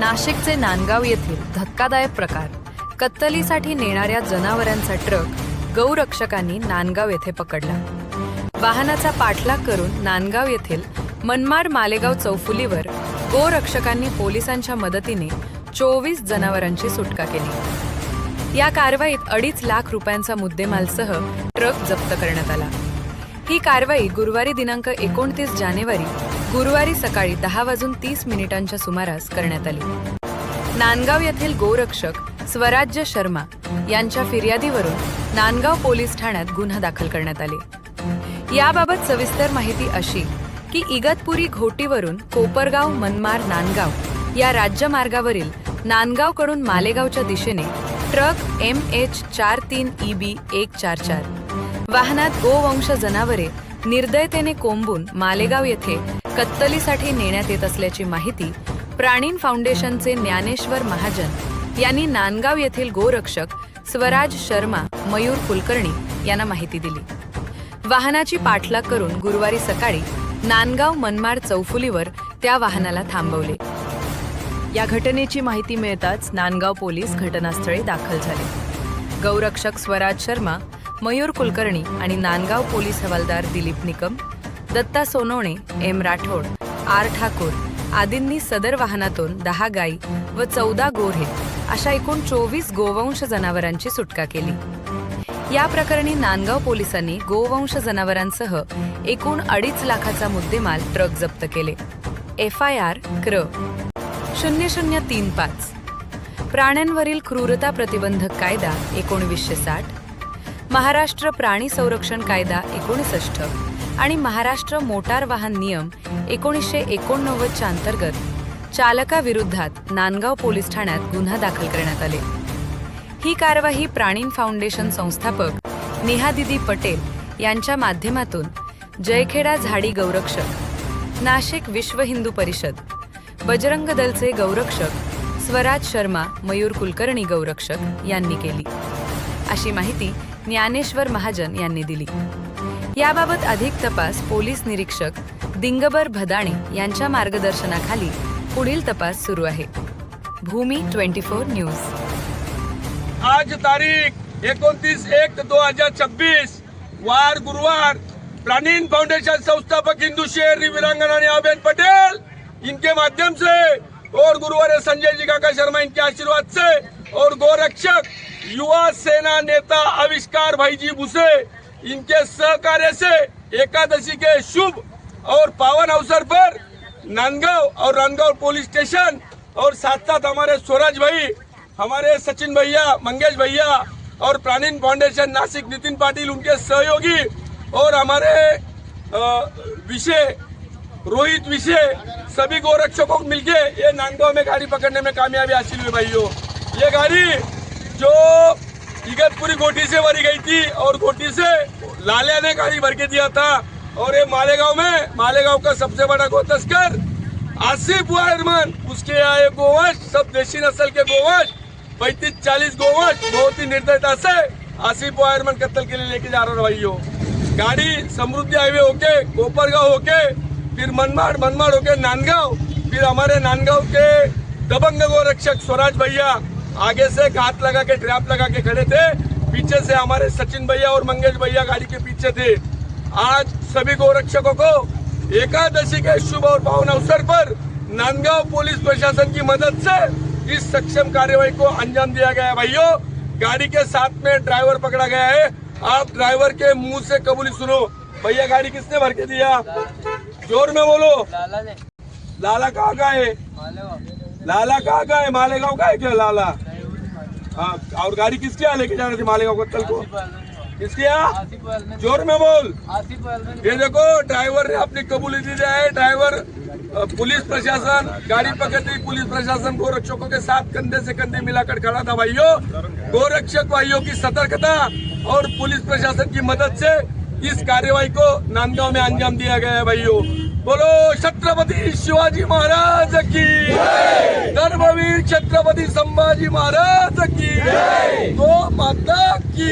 नाशिकचे नांदगाव येथील धक्कादायक प्रकार. कत्तलीसाठी नेणाऱ्या जनावरांचा ट्रक गौरक्षकांनी नांदगाव येथे पकडला. वाहनाचा पाठलाग करून नांदगाव येथील मनमाड मालेगाव चौफुलीवर गोरक्षकांनी पोलिसांच्या मदतीने चोवीस जनावरांची सुटका केली. या कारवाईत अडीच लाख रुपयांचा मुद्देमालसह ट्रक जप्त करण्यात आला. ही कारवाई गुरुवारी दिनांक एकोणतीस जानेवारी गुरुवारी सकाळी दहा वाजून तीस मिनिटांच्या सुमारास करण्यात आली. नांदगाव येथील गोरक्षक स्वराज्य शर्मा यांच्या फिर्यादीवरून नांदगाव पोलीस ठाण्यात गुन्हा दाखल करण्यात आले. याबाबत सविस्तर माहिती अशी की इगतपुरी घोटीवरून कोपरगाव मनमार नांदगाव या राज्यमार्गावरील नांदगावकडून मालेगावच्या दिशेने ट्रक एम एच चार तीन ई बी एक चार चार. वाहनात गोवंश जनावरे निर्दयतेने कोंबून मालेगाव येथे कत्तलीसाठी नेण्यात येत असल्याची माहिती प्राणीन फाउंडेशनचे ज्ञानेश्वर महाजन यांनी नांदगाव येथील गोरक्षक स्वराज शर्मा मयूर कुलकर्णी यांना माहिती दिली. वाहनाची पाठलाग करून गुरुवारी सकाळी नांदगाव मनमाड चौफुलीवर त्या वाहनाला थांबवले. या घटनेची माहिती मिळताच नांदगाव पोलीस घटनास्थळी दाखल झाले. गौरक्षक स्वराज शर्मा मयूर कुलकर्णी आणि नांदगाव पोलीस हवालदार दिलीप निकम दत्ता सोनवणे एम राठोड आर ठाकूर आदींनी सदर वाहनातून दहा गायी व चौदा गोरे अशा एकूण चोवीस गोवंश जनावरांची सुटका केली. या प्रकरणी नांदगाव पोलिसांनी गोवंश जनावरांसह एकूण अडीच लाखाचा मुद्देमाल ट्रक जप्त केले. एफ आय आर क्र. शून्य शून्य तीन पाच. प्राण्यांवरील क्रूरता प्रतिबंधक कायदा एकोणवीसशे साठ. महाराष्ट्र प्राणी संरक्षण कायदा एकोणसष्ट. आणि महाराष्ट्र मोटार वाहन नियम एकोणीसशे एकोणनव्वदच्या अंतर्गत चालकाविरुद्धात नांदगाव पोलीस ठाण्यात गुन्हा दाखल करण्यात आले. ही कारवाई प्राणीन फाउंडेशन संस्थापक नेहादिदी पटेल यांच्या माध्यमातून जयखेडा झाडी गौरक्षक नाशिक विश्व हिंदू परिषद बजरंग दलचे गौरक्षक स्वराज शर्मा मयूर कुलकर्णी गौरक्षक यांनी केली. अशी माहिती ज्ञानेश्वर महाजन यांनी दिली. याबाबत अधिक तपास पोलीस निरीक्षक दिंगबर भदाणे यांच्या मार्गदर्शनाखाली पुढील तपास सुरू आहे. Bhumi twenty four news. आज तारीख एकोणतीस एक दो हजार छब्बीस. वार गुरुवार प्राणीन फाउंडेशन संस्थापक हिंदू शहरी वीरांगना अभेन पटेल इनके माध्यम से. और गुरुवार संजय जी काका शर्मा इनके आशीर्वाद से. और गोरक्षक युवा सेना नेता आविष्कार भाईजी भुसे. इनके सहकार्य से एकादशी के शुभ और पावन अवसर पर नांदगांव और रानगांव पुलिस स्टेशन और साथ साथ हमारे स्वराज भाई, हमारे सचिन भैया, मंगेश भैया और प्राणीन फाउंडेशन नासिक नितिन पाटिल, उनके सहयोगी और हमारे विषय, रोहित विषय, सभी गोरक्षकों को मिलके ये नांदगांव में गाड़ी पकड़ने में कामयाबी हासिल हुई भाइयों। ये गाड़ी जो इगतपुरी गोटी से भरी गई थी और गोटी से लालिया ने गाड़ी भर के दिया था। और ये मालेगांव में, मालेगांव का सबसे बड़ा गो तस्कर आसिफ वायरमन उसके यहाँ गोवंश, सब देशी नस्ल के गोवंश, पैंतीस, चालीस गोवंश, बहुत ही निर्दयता से आसिफ वायरमन कत्ल के लिए लेके जा रहा है भाइयों। गाड़ी समृद्धि हाईवे होके, कोपरगांव होके, फिर मनमाड़ मनमाड़ होके नांदगांव, फिर हमारे नांदगांव के दबंग गोरक्षक स्वराज भैया आगे से घात लगा के ट्रैप लगा के खड़े थे। पीछे से हमारे सचिन भैया और मंगेश भैया गाड़ी के पीछे थे। आज सभी गोरक्षकों को एकादशी के शुभ और पावन अवसर पर नांदगांव पुलिस प्रशासन की मदद से इस सक्षम कार्यवाही को अंजाम दिया गया है। भाइयों गाड़ी के साथ में ड्राइवर पकड़ा गया है। आप ड्राइवर के मुँह से कबूली सुनो। भैया गाड़ी किसने भर के दिया? ज़ोर में बोलो। लाला ने। लाला कहाँ का है? लाला कहाँ का है? मालेगांव का है क्या लाला? हाँ और गाड़ी किसके यहाँ लेके जा रहे थे मालेगांव कत्तल को? किसके यहाँ? ज़ोर में बोल। ये देखो ड्राइवर ने अपनी कबूली दी है ड्राइवर पुलिस प्रशासन गाड़ी पकड़ती पुलिस प्रशासन गोरक्षकों के साथ कंधे से कंधे मिलाकर खड़ा था भाइयों। गोरक्षक भाइयों की सतर्कता और पुलिस प्रशासन की मदद से इस कार्यवाही को नांदगांव में अंजाम दिया गया है भाइयों। बोलो छत्रपती शिवाजी महाराज की धर्मवीर छत्रपती संभाजी महाराज की गो माता की